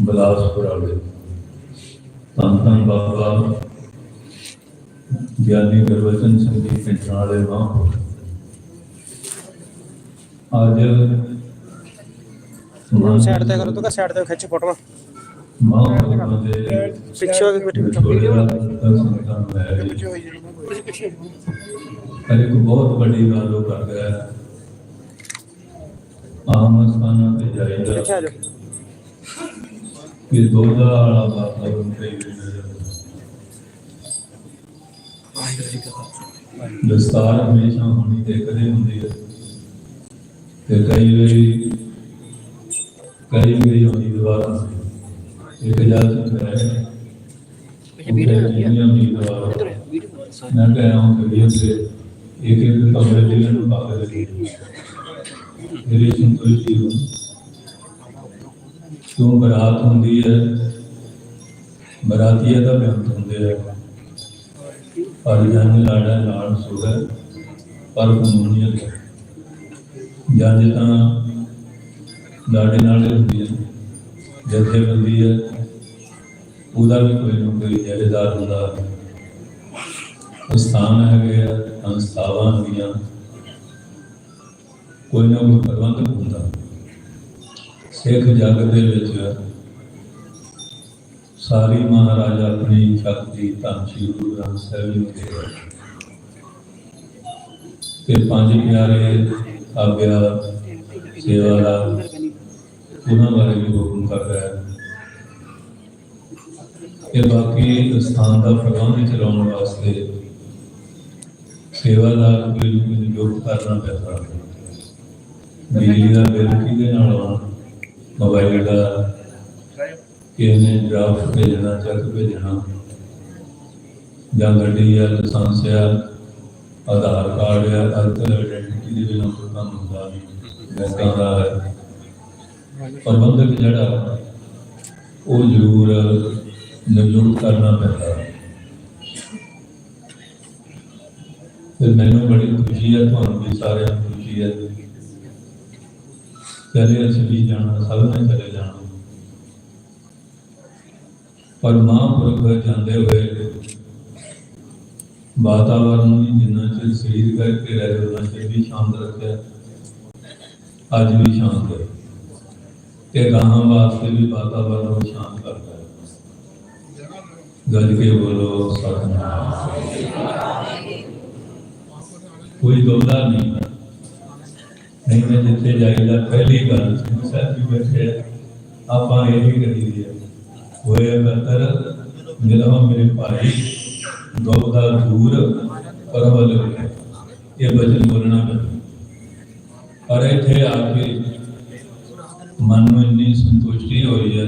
ਬਲਾਸਪੁਰ ਵਾਲੇ। ਧੰਨ ਬਾਬਾ। ਗਿਆਨੀ ਗੁਰਬਚਨ ਸਿੰਘ ਜੀ ਪਿੰਡ ਵਾਲੇ ਅੱਜ ਹੁਣ ਸਾਈਡ ਤੇ ਕਰੋ ਤੂੰ ਸਾਈਡ ਤੇ ਖਿੱਚ ਫੋਟੋਆਂ। ਮਹਾਂਪੁਰਖਾਂ ਦੇ ਪਿੱਛੇ ਹੋ ਕੇ। ਬੈਠੇ ਵੀਡੀਓ ਹੈ। ਹਰ ਇੱਕ ਬਹੁਤ ਵੱਡੀ ਗੱਲ ਉਹ ਕਰ ਹੈ। ਆਮ ਸਥਾਨਾਂ ਤੇ ਜਾਈਦਾ। ਜਾਓ ਕਿ ਦੋਦਾ ਵਾਲਾ ਵਾਤਾਵਰਨ ਕਈ ਵਾਰੀ ਨਜ਼ਰ ਆਉਂਦਾ। ਦਸਤਾਰ ਹਮੇਸ਼ਾ ਹੋਣੀ ਤੇ ਕਦੇ ਹੁੰਦੀ ਹੈ ਤੇ ਕਈ ਵਾਰੀ ਕਈ ਵਾਰੀ ਹੋਣੀ ਦੁਬਾਰਾ ਇੱਕ ਜਲ ਸੰਗ ਹੈ ਵੀਡੀਓ ਉਮੀਦਵਾਰ ਮੈਂ ਕਹਿ ਰਹਾ ਹੂੰ ਕਿ ਇਹ ਇੱਕ ਇੱਕ ਕਮਰੇ ਦੇ ਨੂੰ ਪਾ ਕੇ ਰੱਖੀ ਮੇਰੀ ਸੰਤੁਸ਼ਟੀ ਹੋ ਕਿਉਂ ਬਰਾਤ ਹੁੰਦੀ ਹੈ? ਬਰਾਤੀਆ ਦਾ ਬਿਆਨ ਹੁੰਦੇ ਆ। ਪਰ ਜਨ ਲਾੜਾ ਨਾਲ ਸੁਗਾ ਪਰ ਕਮੂਨੀਅਤ ਜੰਜ ਤਾਂ ਲਾੜੇ ਨਾਲ ਹੀ ਹੁੰਦੀ ਹੈ। ਜਥੇ ਬੰਦੀ ਹੈ, ਉਹਦਾ ਵੀ ਕੋਈ ਨਾ ਕੋਈ ਜਹੇਦਾਰ ਹੁੰਦਾ। ਸਥਾਨ ਹੈਗੇ ਆ, ਸੰਸਥਾਵਾਂ ਹੁੰਦੀਆਂ। ਕੋਈ ਨਾ ਕੋਈ ਪ੍ਰਬੰਧਕ ਹੁੰਦਾ। ਸਿੱਖ ਜਗਤ ਦੇ ਵਿੱਚ ਸਾਰੀ ਮਹਾਰਾਜ ਆਪਣੀ ਸ਼ਕਤੀ ਧੰਨ ਸ਼੍ਰੀ ਗੁਰੂ ਗ੍ਰੰਥ ਸਾਹਿਬ ਜੀ ਦੇ ਤੇ ਪੰਜ ਪਿਆਰੇ ਆਗਿਆ ਸੇਵਾਦਾਰ ਉਹਨਾਂ ਬਾਰੇ ਵੀ ਹੁਕਮ ਕਰਦਾ ਹੈ। ਕਿ ਬਾਕੀ ਸਥਾਨ ਦਾ ਪ੍ਰਬੰਧ ਚਲਾਉਣ ਵਾਸਤੇ ਸੇਵਾਦਾਰ ਕੋਈ ਨਾ ਯੋਗ ਕਰਨਾ ਪੈਂਦਾ। ਬਿਜਲੀ ਦਾ ਬਿੱਲ ਕਿਹਦੇ ਨਾਲ ਆਉਣਾ? ਮੋਬਾਈਲ ਦਾ ਕਿਹਨੇ ਡਰਾਫਟ ਭੇਜਣਾ, ਚੈੱਕ ਭੇਜਣਾ। ਜਾਂ ਗੱਡੀ ਜਾਂ ਲਾਇਸੈਂਸ ਆ, ਆਧਾਰ ਕਾਰਡ ਆ ਅਲਟਰ ਆਇਡੈਂਟੀ ਦੇ ਬਿਨਾਂ ਕੋਈ ਕੰਮ ਹੁੰਦਾ ਨਹੀਂ। ਬੈਂਕਾਂ ਦਾ ਹੈ ਪ੍ਰਬੰਧਕ ਜਿਹੜਾ, ਉਹ ਜ਼ਰੂਰ ਨਿਯੁਕਤ ਕਰਨਾ ਪੈਂਦਾ। ਹੈ ਫਿਰ ਮੈਨੂੰ ਬੜੀ ਖੁਸ਼ੀ ਹੈ, ਤੁਹਾਨੂੰ ਵੀ ਸਾਰਿਆਂ ਨੂੰ ਖੁਸ਼ੀ ਹੈ। ਚਲੇ ਅਸੀਂ ਵੀ ਜਾਣਾ, ਸਭ ਨੇ ਚਲੇ ਜਾਣਾ। ਪਰ ਮਹਾਂਪੁਰਖ ਜਾਂਦੇ ਹੋਏ ਵਾਤਾਵਰਨ ਨੂੰ ਜਿੰਨਾ ਚਿਰ ਸਰੀਰ ਕਰਕੇ ਰਹੇ ਉਹਨਾਂ ਚਿਰ ਵੀ ਸ਼ਾਂਤ ਰੱਖਿਆ। ਅੱਜ ਵੀ ਸ਼ਾਂਤ ਹੈ। ਤੇ ਗਾਹਾਂ ਵਾਸਤੇ ਵੀ ਵਾਤਾਵਰਨ ਨੂੰ ਸ਼ਾਂਤ ਕਰਦਾ ਹੈ। ਗੱਜ ਕੇ ਬੋਲੋ, ਸਤਨਾਮ। ਕੋਈ ਦੋਦਾ ਨਹੀਂ। ਨਹੀਂ ਮੈਂ ਜਿੱਥੇ ਜਾਈਦਾ ਪਹਿਲੀ ਗੱਲ ਸਿੰਘ ਸਾਹਿਬ ਜੀ ਬੈਠੇ ਆ, ਆਪਾਂ ਇਹ ਹੀ ਕਰੀ ਦੀ ਹੈ ਹੋਏ ਬਤਰ ਮਿਲਵਾ ਮੇਰੇ ਭਾਈ ਗੋਦਾ ਦੂਰ ਪਰਵਲ ਹੋਏ ਇਹ ਬਚਨ ਬੋਲਣਾ ਪੈਂਦਾ ਪਰ ਇੱਥੇ ਆ ਕੇ ਮਨ ਨੂੰ ਇੰਨੀ ਸੰਤੁਸ਼ਟੀ ਹੋਈ ਹੈ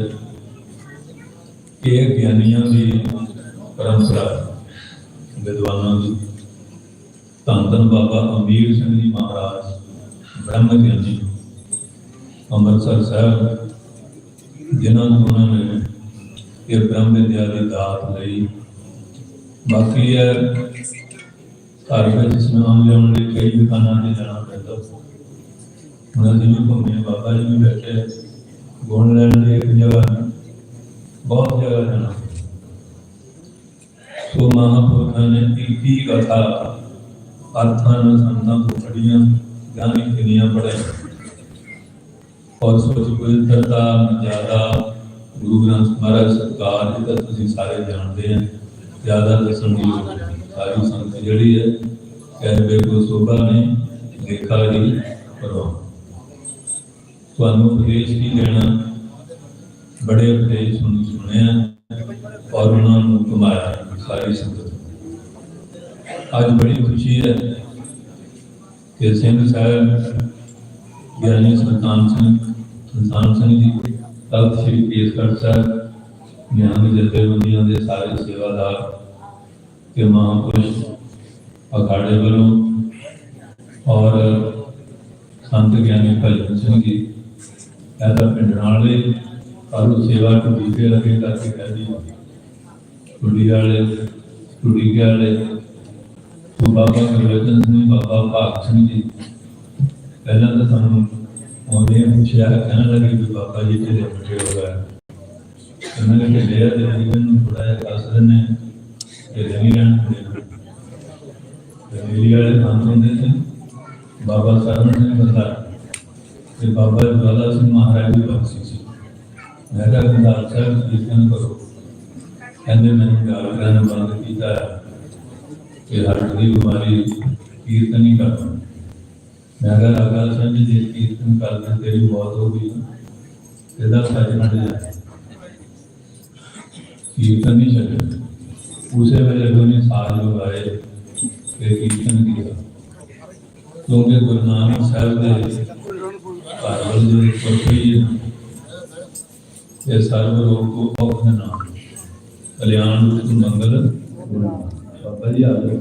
ਕਿ ਇਹ ਗਿਆਨੀਆਂ ਦੀ ਪਰੰਪਰਾ ਹੈ, ਵਿਦਵਾਨਾਂ ਦੀ ਧੰਨ ਧੰਨ ਬਾਬਾ ਅਮੀਰ ਸਿੰਘ ਜੀ ਮਹਾਰਾਜ ਬ੍ਰਹਮ ਗਿਆਨੀ ਅੰਮ੍ਰਿਤਸਰ ਸਾਹਿਬ ਜਿਨ੍ਹਾਂ ਨੂੰ ਉਹਨਾਂ ਨੇ ਇਹ ਬ੍ਰਹਮ ਵਿਦਿਆ ਦੀ ਦਾਤ ਲਈ ਬਾਕੀ ਹੈ ਘਰ ਵਿੱਚ ਇਸਨਾਮ ਲਿਆਉਣ ਲਈ ਕਈ ਦੁਕਾਨਾਂ ਤੇ ਜਾਣਾ ਪੈਂਦਾ ਉਹਨਾਂ ਦੀ ਵੀ ਘੁੰਮੇ ਬਾਬਾ ਜੀ ਵੀ ਬੈਠੇ ਗੁਣ ਲੈਣ ਲਈ ਇੱਕ ਜਗ੍ਹਾ ਨਹੀਂ, ਬਹੁਤ ਜਗ੍ਹਾ ਜਾਣਾ ਸੋ ਮਹਾਂਪੁਰਖਾਂ ਨੇ ਕੀਤੀ ਕਥਾ ਅਰਥਾਂ ਨਾਲ ਸੰਤਾਂ ਤੋਂ ਪੜੀਆਂ ਗਿਆਨੀ ਕਿਨੀਆਂ ਪੜਿਆ ਔਰ ਸੋਚ ਪਵਿੱਤਰਤਾ ਜ਼ਿਆਦਾ ਗੁਰੂ ਗ੍ਰੰਥ ਮਹਾਰਾਜ ਸਤਕਾਰ ਜੀ ਤਾਂ ਤੁਸੀਂ ਸਾਰੇ ਜਾਣਦੇ ਆ। ਜ਼ਿਆਦਾ ਦੱਸਣ ਦੀ ਲੋੜ ਨਹੀਂ। ਸਾਰੀ ਸੰਗਤ ਜਿਹੜੀ ਹੈ, ਕਹਿ ਕੋ ਸੋਭਾ ਨੇ ਦੇਖਾ ਜੀ ਕਰੋ ਤੁਹਾਨੂੰ ਉਪਦੇਸ਼ ਕੀ ਦੇਣਾ। ਬੜੇ ਉਪਦੇਸ਼ ਨੂੰ ਸੁਣਿਆ ਔਰ ਉਹਨਾਂ ਨੂੰ ਕਮਾਇਆ ਸਾਰੀ ਸੰਗਤ। ਅੱਜ ਬੜੀ ਖੁਸ਼ੀ ਹੈ ਕਿ ਸਿੰਘ ਸਾਹਿਬ, ਗਿਆਨੀ ਸੁਲਤਾਨ ਸਿੰਘ ਸੁਲਤਾਨ ਸਿੰਘ ਜੀ, ਤਖਤ ਸ੍ਰੀ ਕੇਸਗੜ੍ਹ ਸਾਹਿਬ, ਨਿਹੰਗ ਜਥੇਬੰਦੀਆਂ ਦੇ ਸਾਰੇ ਸੇਵਾਦਾਰ ਤੇ ਮਹਾਂਪੁਰਸ਼ ਅਖਾੜੇ ਵੱਲੋਂ ਔਰ ਸੰਤ ਗਿਆਨੀ ਭਜਨ ਸਿੰਘ ਜੀ ਇਹਦਾ ਪਿੰਡ ਨਾਲ ਦੇ ਪਰ ਸੇਵਾ ਟੁੱਟੀ ਕੇ ਲਗੇ ਕਰਕੇ ਕਹਿੰਦੀ ਟੁੱਡੀ ਵਾਲੇ ਟੁੱਡੀ ਵਾਲੇ ਤੋਂ ਬਾਬਾ ਗੁਰਵਚਨ ਸਿੰਘ ਬਾਬਾ ਭਾਗ ਸਿੰਘ ਜੀ ਪਹਿਲਾਂ ਤਾਂ ਸਾਨੂੰ ਆਉਂਦੇ ਪੁੱਛਿਆ ਕਹਿਣ ਲੱਗੇ ਵੀ ਬਾਬਾ ਜੀ ਜਿਹੜੇ ਬੈਠੇ ਹੋ ਗਏ ਤੇ ਮੈਂ ਕਿਹਾ ਲਿਆ ਤੇ ਜੀਵਨ ਨੂੰ ਥੋੜਾ ਜਿਹਾ ਦੱਸ ਦਿੰਦੇ ਹਾਂ ਕਿ ਨਹੀਂ ਰਹਿਣ ਦਿੰਦੇ ਤੇ ਮੇਰੀ ਵਾਲੇ ਨਾਮ ਹੁੰਦੇ ਸੀ ਬਾਬਾ ਸਰਵਣ ਸਿੰਘ ਬੰਦਾ ਤੇ ਬਾਬਾ ਜਵਾਲਾ ਸਿੰਘ ਮਹਾਰਾਜ ਦੀ ਬਖਸ਼ੀ ਸੀ ਮੈਂ ਕਿਹਾ ਬੰਦਾਲ ਸਾਹਿਬ ਕੀਰਤਨ ਕਰੋ ਕਹਿੰਦੇ ਮੈਨੂੰ ਗਾਲ ਕਰਨ ਬੰਦ ਕੀਤਾ ਕਿ ਹੱਟ ਦੀ ਬਿਮਾਰੀ ਕੀਰਤਨ ਹੀ ਕਰਨਾ ਮੈਂ ਕਿਹਾ ਰਾਗਾ ਸਿੰਘ ਜੀ ਜੇ ਕੀਰਤਨ ਕਰਦੇ ਤੇਰੀ ਮੌਤ ਹੋ ਗਈ ਇਹਦਾ ਸੱਚ ਹਟ ਜਾ ਕੀਰਤਨ ਨਹੀਂ ਛੱਡਿਆ ਉਸੇ ਵੇਲੇ ਉਹਨੇ ਸਾਜ ਲਗਾਏ ਤੇ ਕੀਰਤਨ ਕੀਤਾ ਕਿਉਂਕਿ ਗੁਰੂ ਨਾਨਕ ਸਾਹਿਬ ਦੇ ਘਰ ਵੱਲ ਜੋ ਕੋਠੀ ਹੈ ਇਹ ਸਰਬ ਰੋਗ ਕੋ ਔਖ ਨਾਮ ਕਲਿਆਣ ਰੂਪ ਮੰਗਲ ਬਾਬਾ ਜੀ ਆ ਜਾਓ